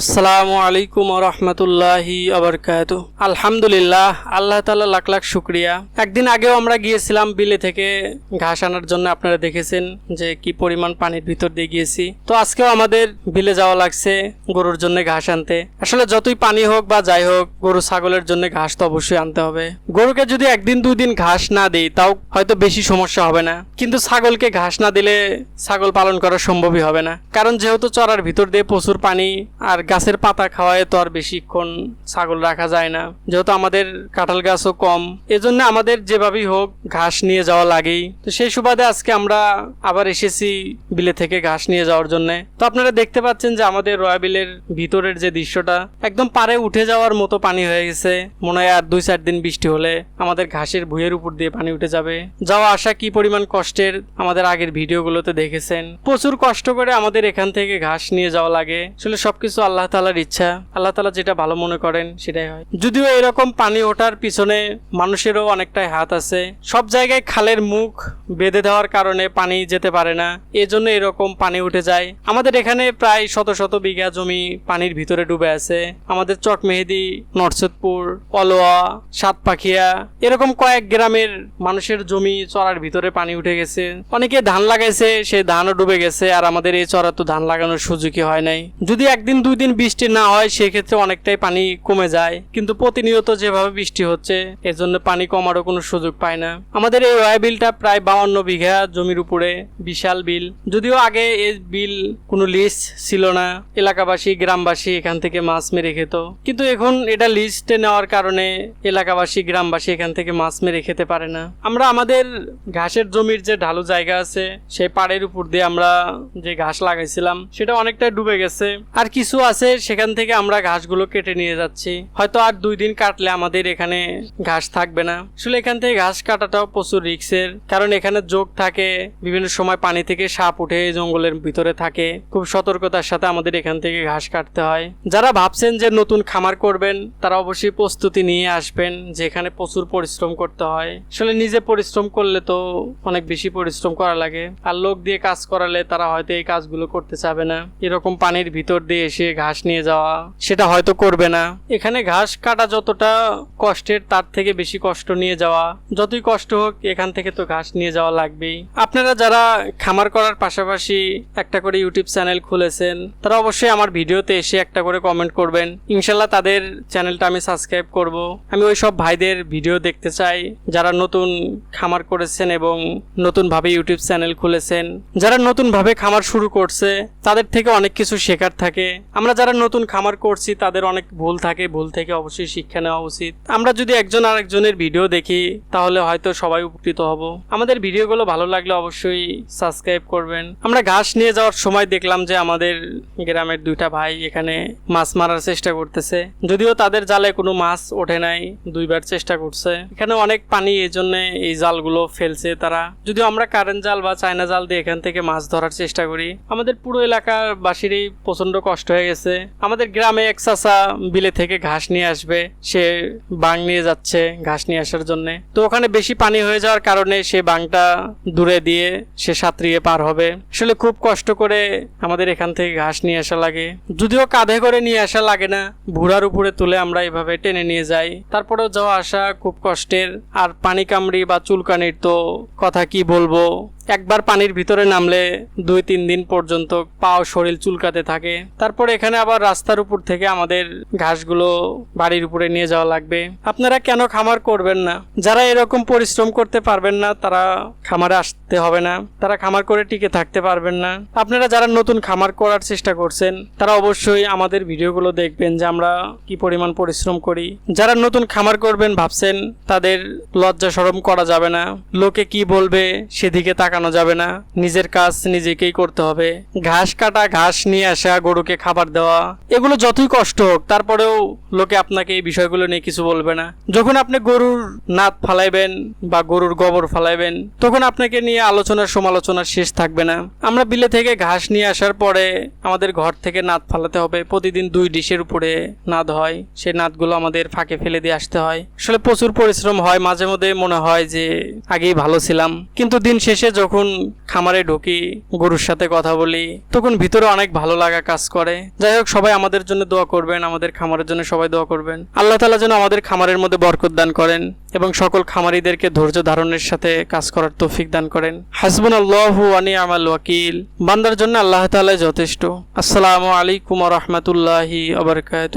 আসসালামু আলাইকুম রহমতুল্লাহি আবরকাত আলহামদুলিল্লাহ, আল্লাহ তালা লাখ লাখ শুক্রিয়া। একদিন আগেও আমরা গিয়েছিলাম বিলে থেকে ঘাস আনার জন্য, আপনারা দেখেছেন যে কি পরিমাণ পানির ভিতর দিয়ে গিয়েছি। তো আজকেও আমাদের বিলে যাওয়া লাগছে গরুর জন্য ঘাস আনতে। আসলে যতই পানি হোক বা যাই হোক, গরু ছাগলের জন্য ঘাস তো অবশ্যই আনতে হবে। গরুকে যদি একদিন দুই দিন ঘাস না দিই, তাও হয়তো বেশি সমস্যা হবে না। কিন্তু ছাগলকে ঘাস না দিলে ছাগল পালন করা সম্ভবই হবে না। কারণ যেহেতু চড়ার ভিতর দিয়ে প্রচুর পানি আর গাছের পাতা খাওয়ায় তো আর বেশিক্ষণ ছাগল রাখা যায় না। যেহেতু আমাদের কাঁঠাল গাছও কম, এজন্য আমাদের যেভাবেই হোক ঘাস নিয়ে যাওয়া লাগেই। তো সেই সুবাদে আজকে আমরা আবার এসেছি বিলে থেকে ঘাস নিয়ে যাওয়ার জন্য। তো আপনারা দেখতে পাচ্ছেন যে আমাদের রয়া বিলের ভিতরের যে দৃশ্যটা, একদম পারে উঠে যাওয়ার মতো পানি হয়ে গেছে। মনে হয় আর দুই চার দিন বৃষ্টি হলে আমাদের ঘাসের ভুঁয়ের উপর দিয়ে পানি উঠে যাবে। যাওয়া আসা কি পরিমাণ কষ্টের আমাদের আগের ভিডিওগুলোতে দেখেছেন। প্রচুর কষ্ট করে আমাদের এখান থেকে ঘাস নিয়ে যাওয়া লাগে। আসলে সবকিছু আল্লাহ তালার ইচ্ছা, আল্লাহ তালা যেটা ভালো মনে করেন সেটাই হয়। যদিও এরকম পানি ওঠার পিছনে মানুষেরও অনেকটাই হাত আছে। সব জায়গায় খালের মুখ বেঁধে দেওয়ার কারণে পানি যেতে পারে না। এজন্য এরকম পানি উঠে যায়। আমাদের এখানে প্রায় শত শত বিঘা জমি পানির ভিতরে ডুবে আছে। আমাদের চটমেহেদি নরসদপুর অলোয়া সাতপাখিয়া, এরকম কয়েক গ্রামের মানুষের জমি চড়ার ভিতরে পানি উঠে গেছে। অনেকে ধান লাগাইছে, সে ধানও ডুবে গেছে, আর আমাদের এই চড়া তো ধান লাগানোর সুযোগই হয় নাই। যদি একদিন দুই দিন বৃষ্টি না হয়, সেক্ষেত্রে অনেকটাই পানি কমে যায়। কিন্তু প্রতিনিয়ত যেভাবে বৃষ্টি হচ্ছে, এজন্য পানি কমারও কোনো সুযোগ পায় না। আমাদের এই রয়া বিলটা প্রায় বাউন্ন বিঘা জমির উপরে, বিশাল বিল। যদিও আগে এই বিল কোনো লিস্ট ছিল না, এলাকাবাসী, গ্রামবাসী এখান থেকে মাছ মেরে খেত। কিন্তু এখন এটা লিস্টে নেওয়ার কারণে এলাকাবাসী, গ্রামবাসী এখান থেকে মাছ মেরে খেতে পারে না। আমরা আমাদের ঘাসের জমির যে ঢালু জায়গা আছে, সেই পাড়ের উপর দিয়ে আমরা যে ঘাস লাগাইছিলাম, সেটা অনেকটা ডুবে গেছে। আর কিছু আছে সেখান থেকে আমরা ঘাসগুলো কেটে নিয়ে যাচ্ছি। হয়তো আর দুই দিন কাটলে আমাদের এখানে ঘাস থাকবে না। আসলে এখান থেকে ঘাস কাটাটাও প্রচুর রিক্সের, কারণ এখানে যোগ থাকে, বিভিন্ন সময় পানি থেকে সাপ উঠে জঙ্গলের ভিতরে থাকে। খুব সতর্কতার সাথে আমাদের এখান থেকে ঘাস কাটতে হয়। যারা ভাবছেন যে নতুন খামার করবেন, তারা অবশ্যই প্রস্তুতি নিয়ে আসবেন, যেখানে প্রচুর পরিশ্রম করতে হয়। আসলে নিজে পরিশ্রম করলে তো অনেক বেশি পরিশ্রম করা লাগে। আর লোক দিয়ে কাজ করালে তারা হয়তো এই কাজগুলো করতে চাবে না। এরকম পানির ভিতর দিয়ে এসে ঘাস নিয়ে যাওয়া, সেটা হয়তো করবে না। এখানে ঘাস কাটা যতটা কষ্টের, তার থেকে বেশি কষ্ট নিয়ে যাওয়া। যতই কষ্ট হোক, এখান থেকে তো ঘাস নিয়ে যাওয়া লাগবেই। আপনারা যারা খামার করার পাশাপাশি একটা করে ইউটিউব চ্যানেল খুলেছেন, তারা অবশ্যই আমার ভিডিওতে এসে একটা করে কমেন্ট করবেন। ইনশাল্লাহ তাদের চ্যানেলটা আমি সাবস্ক্রাইব করব। আমি ওই সব ভাইদের ভিডিও দেখতে চাই, যারা নতুন খামার করেছেন এবং নতুনভাবে ইউটিউব চ্যানেল খুলেছেন। যারা নতুনভাবে খামার শুরু করছে, তাদের থেকে অনেক কিছু শেখার থাকে। আমরা যারা নতুন খামার করছি, তাদের অনেক ভুল থাকে, ভুল থেকে অবশ্যই শিক্ষা নেওয়া উচিত। আমরা যদি একজন আরেকজনের ভিডিও দেখি, তাহলে হয়তো সবাই উপকৃত হব। আমাদের ভিডিওগুলো ভালো লাগলে অবশ্যই সাবস্ক্রাইব করবেন। আমরা ঘাস নিয়ে যাওয়ার সময় দেখলাম যে আমাদের গ্রামের দুইটা ভাই এখানে মাছ মারার চেষ্টা করতেছে। যদিও তাদের জালে কোনো মাছ ওঠে নাই, দুইবার চেষ্টা করছে। এখানে অনেক পানি এই জন্য এই জালগুলো ফেলছে তারা। যদিও আমরা কারেন্ট জাল বা চায়না জাল দিয়ে এখান থেকে মাছ ধরার চেষ্টা করি, আমাদের পুরো এলাকার বাসিরই প্রচণ্ড কষ্ট হয়ে গেছে। আমাদের গ্রামে এক চাষা বিলে থেকে ঘাস নিয়ে আসবে। সে বাং নিয়ে যাচ্ছে ঘাস নিয়ে আসার জন্য। তো ওখানে বেশি পানি হয়ে যাওয়ার কারণে সে বাংটা দূরে দিয়ে সে সাঁতরিয়ে পার হবে। আসলে খুব কষ্ট করে আমাদের এখান থেকে ঘাস নিয়ে আসা লাগে। যদিও কাঁধে করে নিয়ে আসা লাগে না। ভুড়ার উপরে তুলে আমরা এভাবে টেনে নিয়ে যাই। তারপরেও যাওয়া আসা খুব কষ্টের। আর পানি কামড়ি বা চুলকানির তো কথা কি বলব? একবার পানির ভিতরে নামলে দুই তিন দিন পর্যন্ত পাও শরীর চুলকাতে থাকে। তারপর এখানে আবার রাস্তার উপর থেকে আমাদের ঘাসগুলো বাড়ির উপরে নিয়ে যাওয়া লাগবে। আপনারা কেন খামার করবেন না? যারা এরকম পরিশ্রম করতে পারবেন না, তারা খামারে আসতে হবে না। তারা খামার করে টিকে থাকতে পারবেন না। আপনারা যারা নতুন খামার করার চেষ্টা করছেন, তারা অবশ্যই আমাদের ভিডিওগুলো দেখবেন যে আমরা কি পরিমাণ পরিশ্রম করি। যারা নতুন খামার করবেন ভাবছেন, তাদের লজ্জা সরম করা যাবে না। লোকে কি বলবে সেদিকে তাকানো যাবে না। নিজের কাজ নিজেকেই করতে হবে। ঘাস কাটা, ঘাস নিয়ে আসা, গরুকে খাবার দেওয়া, এগুলো যতই কষ্ট হোক, তারপরেও লোকে আপনাকে এই বিষয়গুলো নিয়ে কিছু বলবে না। যখন আপনি গরুর নাত ফালাইবেন বা গরুর গোবর ফালাইবেন, তখন আপনাকে নিয়ে আলোচনার সমালোচনার শেষ থাকবে না। আমরা বিলে থেকে ঘাস নিয়ে আসার পরে আমাদের ঘর থেকে নাত ফালাতে হবে। প্রতিদিন দুই ডিশের উপরে নাদ হয়। সেই নাতগুলো আমাদের ফাঁকে ফেলে দিয়ে আসতে হয়। আসলে প্রচুর পরিশ্রম হয়। মাঝে মধ্যে মনে হয় যে আগেই ভালো ছিলাম। কিন্তু দিন শেষে যখন খামারে ঢুকি, গরুর সাথে কথা বলি, তখন ভিতরে অনেক ভালো লাগা কাজ করে। যাই হোক, সবাই আমাদের জন্য দোয়া করবেন, আমাদের খামারের জন্য সবাই দোয়া করবেন। আল্লাহ তালা যেন আমাদের খামারের মধ্যে বরকত দান করেন এবং সকল খামারিদেরকে ধৈর্য ধারণের সাথে কাজ করার তৌফিক দান করেন। হাসবুন আল্লাহু আনি আমাল ওয়াকিল। বান্দার জন্য আল্লাহ তাআলা যথেষ্ট। আসসালামু আলাইকুম রহমতুল্লাহি আবরকাত